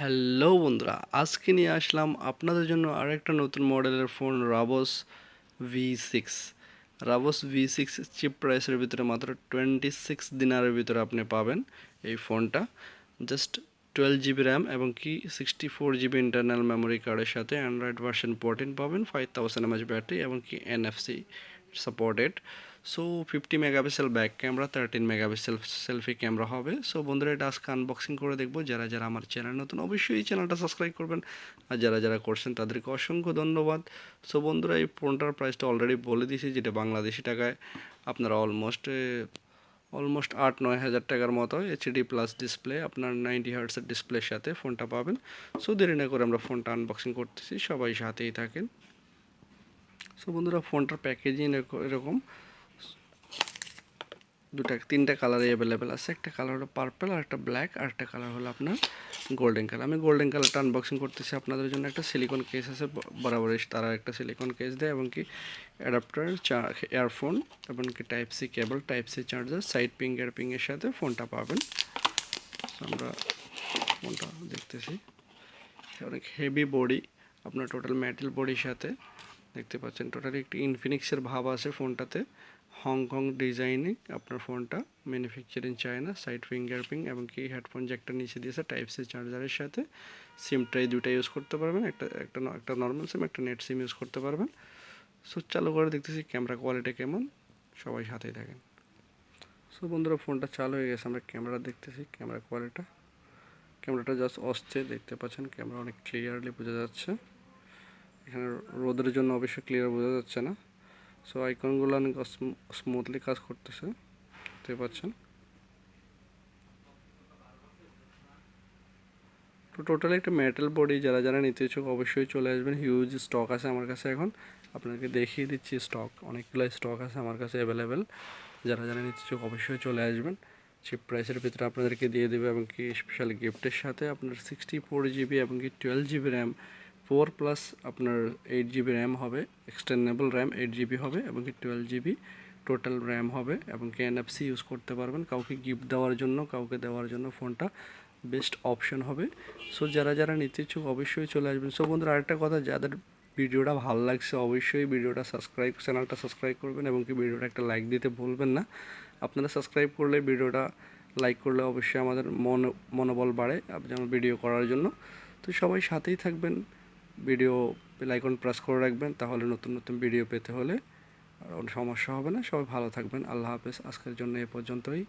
Hello বন্ধুরা, আজকে নিয়ে আসলাম আপনাদের জন্য আরেকটা নতুন মডেলের ফোন রাবস ভি সিক্স রাবস ভি সিক্স চিপ প্রাইসের ভিতরে মাত্র টোয়েন্টি সিক্স দিনারের ভিতরে আপনি পাবেন এই ফোনটা। জাস্ট টুয়েলভ জিবি র্যাম এবং কি sixty four GB internal memory কার্ডের সাথে অ্যান্ড্রয়েড ভার্সন ফোরটিন পাবেন ফাইভ থাউজেন্ড এমএচ ব্যাটারি এবং কি NFC supported so fifty megapixel back camera thirteen megapixel selfie camera হবে। সো বন্ধুরা, এটা আজকে আনবক্সিং করে দেখব। যারা যারা আমার চ্যানেল নতুন, অবশ্যই এই চ্যানেলটা সাবস্ক্রাইব করবেন। আর যারা যারা করছেন, তাদেরকে অসংখ্য ধন্যবাদ। সো বন্ধুরা, এই ফোনটার প্রাইসটা অলরেডি বলে দিয়েছি, যেটা বাংলাদেশি টাকায় আপনারা অলমোস্ট অলমোস্ট আট, নয় হাজার টাকার মতো এইচডি প্লাস ডিসপ্লে আপনার নাইনটি হার্টসের ডিসপ্লের সাথে ফোনটা পাবেন। সো দেরি না করে আমরা ফোনটা আনবক্সিং করতেছি। সবাই সাথেই থাকেন। সো বন্ধুরা, ফোনটার প্যাকেজিং এরকম দুটা, তিনটা কালারে অ্যাভেলেবেল আছে। একটা কালার হলো পার্পল আর একটা ব্ল্যাক আর একটা কালার হলো আপনার গোল্ডেন কালার আমি গোল্ডেন কালারটা আনবক্সিং করতেছি আপনাদের জন্য। একটা সিলিকন কেস আছে বরাবরই তারা একটা সিলিকন কেস দেয়, এবং কি অ্যাডাপ্টার ইয়ারফোন এবং কি type C cable type C charger side ping এর পিংয়ের সাথে ফোনটা পাবেন। আমরা ফোনটা দেখতেছি। অনেক হেভি বডি আপনার টোটাল মেটাল বডির সাথে। দেখতে পাচ্ছেন টোটালি একটি ইনফিনিক্সের ভাব আছে ফোনটাতে। হংকং ডিজাইনিং আপনার ফোনটা ম্যানুফ্যাকচারিং চায়না সাইড ফিঙ্গারপ্রিং এবং কি হেডফোন জ্যাকটা নিচে দিয়েছে টাইপ সি চার্জারের সাথে। সিমটাই দুটা ইউজ করতে পারবেন, একটা একটা একটা নর্মাল সিম একটা নেট সিম ইউজ করতে পারবেন। সো চালু করে দেখতেছি ক্যামেরা কোয়ালিটি কেমন, সবাই সাথেই থাকেন। সো বন্ধুরা, ফোনটা চালু হয়ে গেছে, আমরা ক্যামেরা দেখতেছি ক্যামেরা কোয়ালিটা ক্যামেরাটা জাস্ট অস্থে দেখতে পাচ্ছেন ক্যামেরা অনেক ক্লিয়ারলি বোঝা যাচ্ছে। এখানে রোদের জন্য অবশ্যই ক্লিয়ার বোঝা যাচ্ছে না। সো আইকনগুলো অনেক স্মুথলি কাজ করতেছে, দেখতে পাচ্ছেন। তো টোটালি একটা মেটাল বডি যারা যারা নিতে ইচ্ছুক অবশ্যই চলে আসবেন। হিউজ স্টক আছে আমার কাছে এখন। আপনাকে দেখিয়ে দিচ্ছি স্টক অনেকগুলো স্টক আছে আমার কাছে অ্যাভেলেবেল যারা যারা নিতে ইচ্ছুক অবশ্যই চলে আসবেন। চিপ প্রাইসের ভিতরে আপনাদেরকে দিয়ে দেবে, এবং কি স্পেশাল গিফটের সাথে আপনার সিক্সটি ফোর জিবি এবং কি twelve GB RAM four plus আপনার এইট জিবি র্যাম হবে এক্সটেন্ডেবল র্যাম এইট জিবি হবে এবং কি টুয়েলভ জিবি টোটাল র্যাম হবে এবং কি এনএফসি ইউজ করতে পারবেন। কাউকে গিফট দেওয়ার জন্য, কাউকে দেওয়ার জন্য ফোনটা বেস্ট অপশন হবে। সো যারা যারা নিতে ইচ্ছুক অবশ্যই চলে আসবেন। সো বন্ধুরা, আরেকটা কথা, যাদের ভিডিওটা ভালো লাগছে অবশ্যই ভিডিওটা সাবস্ক্রাইব চ্যানেলটা সাবস্ক্রাইব করবেন এবং কি ভিডিওটা একটা লাইক দিতে ভুলবেন না। আপনারা সাবস্ক্রাইব করলে, ভিডিওটা লাইক করলে অবশ্যই আমাদের মন, মনোবল বাড়ে যেমন ভিডিও করার জন্য। তো সবাই সাথেই থাকবেন। ভিডিও লাইকন প্রেস করে রাখবেন, তাহলে নতুন নতুন ভিডিও পেতে হলে আর সমস্যা হবে না। সবাই ভালো থাকবেন। আল্লাহ হাফেজ। আজকের জন্য এ পর্যন্তই।